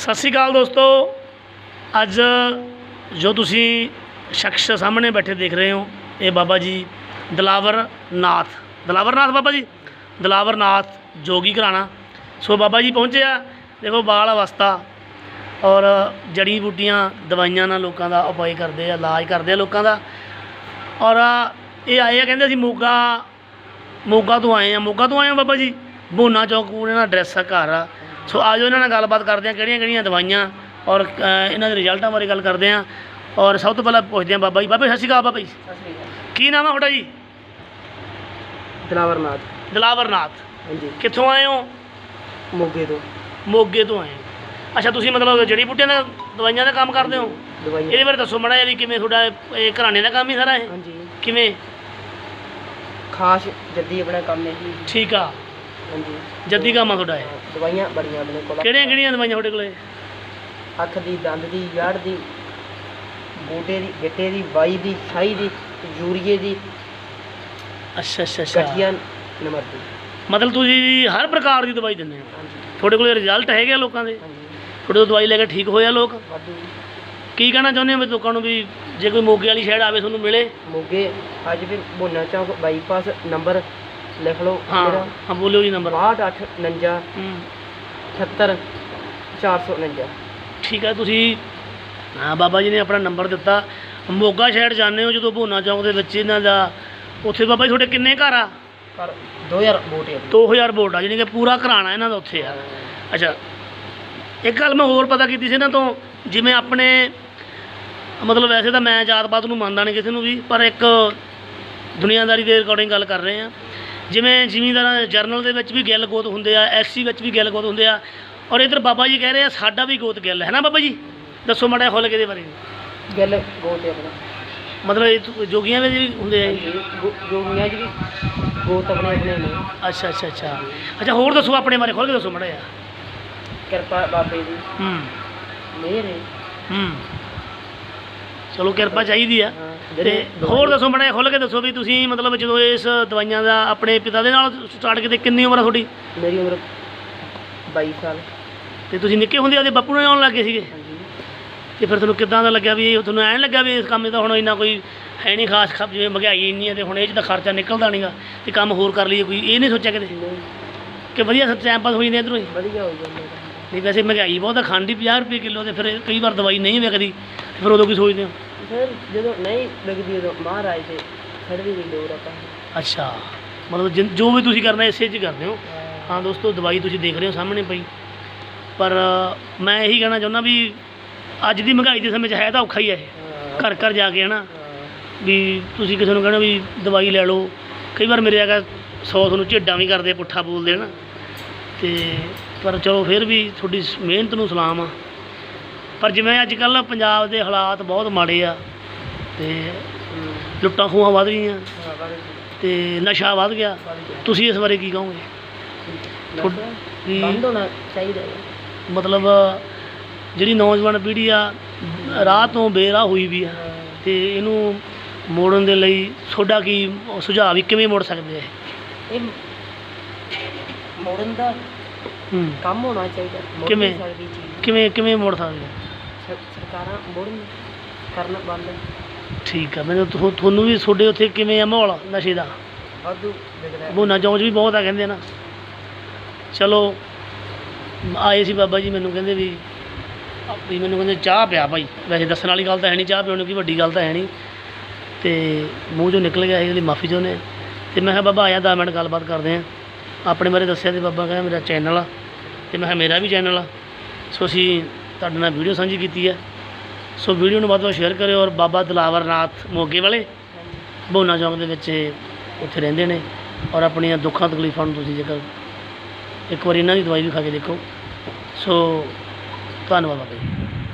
ਸਤਿ ਸ਼੍ਰੀ ਅਕਾਲ ਦੋਸਤੋ। ਅੱਜ ਜੋ ਤੁਸੀਂ ਸ਼ਖਸ ਸਾਹਮਣੇ ਬੈਠੇ ਦੇਖ ਰਹੇ ਹੋ, ਇਹ ਬਾਬਾ ਜੀ ਦਲਾਵਰ ਨਾਥ ਦਲਾਵਰ ਨਾਥ ਬਾਬਾ ਜੀ? ਦਲਾਵਰ ਨਾਥ ਜੋਗੀ ਘਰਾਣਾ। ਸੋ ਬਾਬਾ ਜੀ ਪਹੁੰਚੇ ਆ। ਦੇਖੋ ਬਾਲ ਅਵਸਥਾ ਔਰ ਜੜੀ ਬੂਟੀਆਂ ਦਵਾਈਆਂ ਨਾਲ ਲੋਕਾਂ ਦਾ ਉਪਾਅ ਕਰਦੇ ਆ, ਇਲਾਜ ਕਰਦੇ ਆ ਲੋਕਾਂ ਦਾ। ਔਰ ਇਹ ਆਏ ਆ, ਕਹਿੰਦੇ ਅਸੀਂ ਮੋਗਾ ਮੋਗਾ ਤੋਂ ਆਏ ਆ। ਮੋਗਾ ਤੋਂ ਆਏ ਆ ਬਾਬਾ ਜੀ? ਬੋਨਾ ਚੌਕ ਉਹਨਾਂ ਦਾ ਐਡਰੈਸ ਆ ਘਰ ਆ। ਸੋ ਆਜੋ ਇਹਨਾਂ ਨਾਲ ਗੱਲਬਾਤ ਕਰਦੇ ਆ ਕਿਹੜੀਆਂ ਕਿਹੜੀਆਂ ਦਵਾਈਆਂ ਔਰ ਇਹਨਾਂ ਦੇ ਰਿਜ਼ਲਟਾਂ ਬਾਰੇ ਗੱਲ ਕਰਦੇ ਆ ਔਰ ਸਭ ਤੋਂ ਪਹਿਲਾਂ ਪੁੱਛਦੇ ਆ ਬਾਬਾ ਜੀ। ਬਾਬਾ ਸਤਿ ਸ਼੍ਰੀ ਅਕਾਲ ਬਾਬਾ ਜੀ। ਕੀ ਨਾਮ ਆ ਤੁਹਾਡਾ ਜੀ? ਦਲਾਵਰ ਨਾਥ ਦਲਾਵਰ ਨਾਥ ਹਾਂਜੀ। ਕਿੱਥੋਂ ਆਏ ਹੋ? ਮੋਗੇ ਤੋਂ। ਮੋਗੇ ਤੋਂ ਆਏ ਅੱਛਾ ਤੁਸੀਂ ਮਤਲਬ ਜੜੀ ਬੂਟੀਆਂ ਦਾ ਦਵਾਈਆਂ ਦਾ ਕੰਮ ਕਰਦੇ ਹੋ? ਦਵਾਈਆਂ। ਇਹਦੇ ਬਾਰੇ ਦੱਸੋ ਮੜਾ ਵੀ ਕਿਵੇਂ ਤੁਹਾਡਾ ਇਹ- ਇਹ ਘਰਾਣੇ ਦਾ ਕੰਮ ਹੀ ਸਾਰਾ ਇਹ? ਹਾਂਜੀ। ਕਿਵੇਂ? ਖਾਸ ਜੱਦੀ ਆਪਣਾ ਕੰਮ ਹੈ ਜੀ ਠੀਕ ਆ। ਹਾਂਜੀ। ਜੱਦੀ ਕੰਮ ਆ ਤੁਹਾਡਾ ਇਹ? ਦਵਾਈਆਂ ਬੜੀਆਂ ਆਪਣੇ ਕੋਲ ਕਿਹੜੀਆਂ ਕਿਹੜੀਆਂ ਦਵਾਈਆਂ ਤੁਹਾਡੇ ਕੋਲੇ? ਅੱਖ ਦੀ ਦੰਦ ਦੀ ਯਾੜ ਦੀ ਗੋਡੇ ਦੀ ਗਿੱਟੇ ਦੀ ਬਾਈ ਦੀ ਛਾਈ ਦੀ ਯੂਰੀਏ ਦੀ ਅੱਛਾ ਅੱਛਾ ਅੱਛਾ। ਗਠੀਆ ਨੰਬਰ ਦੀ। ਮਤਲਬ ਤੁਸੀਂ ਹਰ ਪ੍ਰਕਾਰ ਦੀ ਦਵਾਈ ਦਿੰਦੇ ਹੋ? ਹਾਂਜੀ। ਤੁਹਾਡੇ ਕੋਲੇ ਰਿਜ਼ਲਟ ਹੈਗੇ ਆ ਲੋਕਾਂ ਦੇ? ਹਾਂਜੀ। ਤੁਹਾਡੇ ਤੋਂ ਦਵਾਈ ਲੈ ਕੇ ਠੀਕ ਹੋਇਆ ਲੋਕ? ਵਾਧੂ ਕੀ ਕਹਿਣਾ ਚਾਹੁੰਦੇ ਹੋ ਵੀ ਲੋਕਾਂ ਨੂੰ ਵੀ ਜੇ ਕੋਈ ਮੋਗੇ ਵਾਲੀ ਸ਼ਹਿਰ ਆਵੇ ਤੁਹਾਨੂੰ ਮਿਲੇ? ਮੋਗੇ ਅੱਜ ਵੀ ਬੋਨਾ ਚੌਕ ਬਾਈਪਾਸ ਨੰਬਰ ਲਿਖ ਲਓ ਹਾਂ ਹਾਂ ਬੋਲਿਓ ਜੀ ਨੰਬਰ 6849 ਹੂੰ। 78 449 ਠੀਕ ਹੈ ਤੁਸੀਂ ਹਾਂ ਬਾਬਾ ਜੀ ਨੇ ਆਪਣਾ ਨੰਬਰ ਦਿੱਤਾ। ਮੋਗਾ ਸ਼ਹਿਰ ਜਾਂਦੇ ਹੋ ਜਦੋਂ ਭੋਨਾ ਚੌਂਕ ਦੇ ਵਿੱਚ ਇਹਨਾਂ ਦਾ ਉੱਥੇ ਬਾਬਾ ਜੀ ਤੁਹਾਡੇ ਕਿੰਨੇ ਘਰ ਆ? ਪਰ 2000 ਵੋਟ ਹੈ 2000 ਵੋਟ ਆ ਜਾਣੀ ਕਿ ਪੂਰਾ ਘਰਾਣਾ ਇਹਨਾਂ ਦਾ ਉੱਥੇ ਆ। ਅੱਛਾ ਇੱਕ ਗੱਲ ਮੈਂ ਹੋਰ ਪਤਾ ਕੀਤੀ ਸੀ ਇਹਨਾਂ ਤੋਂ ਜਿਵੇਂ ਆਪਣੇ ਮਤਲਬ ਵੈਸੇ ਤਾਂ ਮੈਂ ਜਾਤ ਪਾਤ ਨੂੰ ਮੰਨਦਾ ਨਹੀਂ ਕਿਸੇ ਨੂੰ ਵੀ ਪਰ ਇੱਕ ਦੁਨੀਆਦਾਰੀ ਦੇ ਅਕੋਰਡਿੰਗ ਗੱਲ ਕਰ ਰਹੇ ਆ ਜਿਵੇਂ ਜ਼ਿਮੀਂਦਾਰਾਂ ਜਰਨਲ ਦੇ ਵਿੱਚ ਵੀ ਗਿੱਲ ਗੋਤ ਹੁੰਦੇ ਆ ਐਸਸੀ ਵਿੱਚ ਵੀ ਗਿੱਲ ਗੋਤ ਹੁੰਦੇ ਆ ਔਰ ਇਧਰ ਬਾਬਾ ਜੀ ਕਹਿ ਰਹੇ ਆ ਸਾਡਾ ਵੀ ਗੋਤ ਗਿੱਲ ਹੈ ਨਾ ਬਾਬਾ ਜੀ? ਦੱਸੋ ਮਾੜਾ ਖੁੱਲ ਕੇ ਇਹਦੇ ਬਾਰੇ। ਗੱਲ ਵੋਟ ਹੈ ਆਪਣਾ। ਮਤਲਬ ਇਹ ਜੋਗੀਆਂ ਵਿੱਚ ਵੀ ਹੁੰਦੇ ਆ? ਜੋਗੀਆਂ ਜੀ ਵੀ ਗੋਤ ਆਪਣੇ ਆਪਣੇ ਨੇ। ਅੱਛਾ ਅੱਛਾ ਅੱਛਾ। ਅੱਛਾ ਹੋਰ ਦੱਸੋ ਆਪਣੇ ਬਾਰੇ ਖੁੱਲ ਕੇ ਦੱਸੋ ਮਾੜਾ ਕਿਰਪਾ ਬਾਬੇ ਦੀ। ਹੂੰ। ਮਿਹਰ ਹੈ। ਹੂੰ। ਚਲੋ ਕਿਰਪਾ ਚਾਹੀਦੀ ਆ। ਤੇ ਹੋਰ ਦੱਸੋ ਬੜਾ ਖੁੱਲ ਕੇ ਦੱਸੋ ਵੀ ਤੁਸੀਂ ਮਤਲਬ ਜਦੋਂ ਇਸ ਦਵਾਈਆਂ ਦਾ ਆਪਣੇ ਪਿਤਾ ਦੇ ਨਾਲ ਸਟਾਰਟ ਕੀਤੇ ਕਿੰਨੀ ਉਮਰ ਆ ਤੁਹਾਡੀ? ਮੇਰੀ ਉਮਰ 22 ਸਾਲ। ਤੇ ਤੁਸੀਂ ਨਿੱਕੇ ਹੁੰਦੇ ਆਦੇ ਬਾਪੂ ਨਾਲ ਆਉਣ ਲੱਗੇ ਸੀਗੇ? ਤੇ ਫਿਰ ਤੁਹਾਨੂੰ ਕਿੱਦਾਂ ਦਾ ਲੱਗਿਆ ਵੀ ਤੁਹਾਨੂੰ ਐਂ ਲੱਗਿਆ ਵੀ ਇਸ ਕੰਮ 'ਚ ਤਾਂ ਹੁਣ ਇੰਨਾ ਕੋਈ ਹੈ ਨਹੀਂ ਖਾਸ ਖਪ ਜਿਵੇਂ ਮਹਿੰਗਾਈ ਇੰਨੀ ਹੈ ਤੇ ਹੁਣ ਇਹ 'ਚ ਤਾਂ ਖਰਚਾ ਨਿਕਲਦਾ ਨਹੀਂਗਾ ਤੇ ਕੰਮ ਹੋਰ ਕਰ ਲਈਏ ਕੋਈ ਇਹ ਨਹੀਂ ਸੋਚਿਆ ਕਿਤੇ ਕਿ ਵਧੀਆ ਟਾਈਮ ਪਾਸ ਹੋ ਜਾਂਦੇ ਇਧਰੋਂ ਹੀ? ਵਧੀਆ ਹੋ ਜਾਂਦਾ ਨਹੀਂ ਵੈਸੇ ਮਹਿੰਗਾਈ ਬਹੁਤ ਆ ਖੰਡ ਹੀ 50 ਰੁਪਏ ਕਿਲੋ ਤੇ ਫਿਰ ਕਈ ਵਾਰ ਦਵਾਈ ਨਹੀਂ ਵਿਕਦੀ। ਫਿਰ ਉਦੋਂ ਕੀ ਸੋਚਦੇ ਹੋ? ਫਿਰ ਜਦੋਂ ਨਹੀਂ ਲੱਗਦੀ ਉਦੋਂ ਮਹਾਰਾਜ ਦੇ ਖੜਦੀ ਦੀ ਲੋੜ ਆਪਾਂ ਅੱਛਾ। ਮਤਲਬ ਜਿਨ- ਜੋ ਵੀ ਤੁਸੀਂ ਕਰਨਾ ਇਸੇ 'ਚ ਹੀ ਕਰਦੇ ਹੋ। ਹਾਂ। ਦੋਸਤੋ ਦਵਾਈ ਤੁਸੀਂ ਦੇਖ ਰਹੇ ਹੋ ਸਾਹਮਣੇ ਪਈ। ਪਰ ਅ, ਮੈਂ ਇਹੀ ਕਹਿਣਾ ਚਾਹੁੰਦਾ ਵੀ ਅੱਜ ਦੀ ਮਹਿੰਗਾਈ ਦੇ ਸਮੇਂ 'ਚ ਹੈ ਤਾਂ ਔਖਾ ਹੀ ਹੈ ਇਹ। ਘਰ ਘਰ ਜਾ ਕੇ ਹਨਾ। ਵੀ ਤੁਸੀਂ ਕਿਸੇ ਨੂੰ ਕਹਿਣਾ ਵੀ ਦਵਾਈ ਲੈ ਲਓ। ਕਈ ਵਾਰ ਮੇਰੇ ਆਗਾ ਸੌ ਤੁਹਾਨੂੰ ਝੇਡਾਂ ਵੀ ਕਰਦੇ ਪੁੱਠਾ ਬੋਲਦੇ ਹਨਾ। ਤੇ ਪਰ ਚਲੋ ਫਿਰ ਵੀ ਤੁਹਾਡੀ ਸ- ਮਿਹਨਤ ਨੂੰ ਸਲਾਮ ਆ। ਪਰ ਜਿਵੇਂ ਅੱਜ ਕੱਲ ਪੰਜਾਬ ਦੇ ਹਾਲਾਤ ਬਹੁਤ ਮਾੜੇ ਆ ਤੇ ਲੁੱਟਾਂ ਖੋਹਾਂ ਵੱਧ ਗਈਆਂ। ਤੇ ਨਸ਼ਾ ਵੱਧ ਗਿਆ। ਤੁਸੀਂ ਇਸ ਬਾਰੇ ਕੀ ਕਹੋਗੇ? ਬੰਦ ਹੋਣਾ ਚਾਹੀਦਾ ਹੈ। ਮਤਲਬ ਜਿਹੜੀ ਨੌਜਵਾਨ ਪੀੜ੍ਹੀ ਆ ਰਾਹ ਤੋਂ ਬੇਰਾਹ ਹੋਈ ਵੀ ਆ ਤੇ ਇਹਨੂੰ ਮੋੜਨ ਦੇ ਲਈ ਤੁਹਾਡਾ ਕੀ ਸੁਝਾਅ ਵੀ ਕਿਵੇਂ ਮੋੜ ਸਕਦੇ ਆ ਇਹ? ਮੋੜਨ ਦਾ ਕੰਮ ਹੋਣਾ ਚਾਹੀਦਾ। ਕਿਵੇਂ? ਕਿਵੇਂ ਕਿਵੇਂ ਮੋੜ ਸਕਦੇ ਆ? ਸਰ- ਸਰਕਾਰਾਂ ਮੋੜਨ ਕਰਨਾ ਬੰਦ। ਠੀਕ ਆ ਮੈਨੂੰ ਤੁਹਾ- ਤੁਹਾਨੂੰ ਵੀ ਤੁਹਾਡੇ ਉੱਥੇ ਕਿਵੇਂ ਆ ਮਾਹੌਲ ਨਸ਼ੇ ਦਾ? ਵਾਧੂ ਵਿਗੜਿਆ ਬੋਨਾ ਚੌਂਕ 'ਚ ਵੀ ਬਹੁਤ ਆ ਕਹਿੰਦੇ ਨਾ। ਚਲੋ ਆਏ ਸੀ ਬਾਬਾ ਜੀ ਮੈਨੂੰ ਕਹਿੰਦੇ ਵੀ ਵੀ ਮੈਨੂੰ ਕਹਿੰਦੇ ਚਾਹ ਪਿਆ ਭਾਈ। ਵੈਸੇ ਦੱਸਣ ਵਾਲੀ ਗੱਲ ਤਾਂ ਹੈ ਨਹੀਂ ਚਾਹ ਪਿਉਣ ਕੀ ਵੱਡੀ ਗੱਲ ਤਾਂ ਹੈ ਨਹੀਂ। ਤੇ ਮੂੰਹ ਚੋਂ ਨਿਕਲ ਗਿਆ ਇਹਦੇ ਲਈ ਮਾਫੀ ਚਾਹੁੰਦੇ ਹਾਂ ਤੇ ਮੈਂ ਕਿਹਾ ਬਾਬਾ ਆਇਆ 10 ਮਿੰਟ ਗੱਲਬਾਤ ਕਰਦੇ ਹਾਂ ਆਪਣੇ ਬਾਰੇ ਦੱਸਿਆ ਤੇ ਬਾਬਾ ਕਹਿੰਦਾ ਮੇਰਾ ਚੈਨਲ ਆ। ਤੇ ਮੈਂ ਕਿਹਾ ਮੇਰਾ ਵੀ ਚੈਨਲ ਆ। ਸੋ ਅਸੀਂ ਤੁਹਾਡੇ ਨਾਲ ਵੀਡੀਓ ਸਾਂਝੀ ਕੀਤੀ ਹੈ। ਸੋ ਵੀਡੀਓ ਨੂੰ ਵੱਧ ਤੋਂ ਵੱਧ ਸ਼ੇਅਰ ਕਰਿਓ ਔਰ ਬਾਬਾ ਦਲਾਵਰ ਨਾਥ ਮੋਗੇ ਵਾਲੇ ਬੋਨਾ ਚੌਂਕ ਦੇ ਵਿੱਚ ਉੱਥੇ ਰਹਿੰਦੇ ਨੇ ਔਰ ਆਪਣੀਆਂ ਦੁੱਖਾਂ ਤਕਲੀਫਾਂ ਨੂੰ ਤੁਸੀਂ ਜੇਕਰ ਇੱਕ ਵਾਰੀ ਇਹਨਾਂ ਦੀ ਦਵਾਈ ਵੀ ਖਾ ਕੇ ਦੇਖੋ। ਸੋ ਧੰਨਵਾਦ ਬਾਬਾ ਜੀ।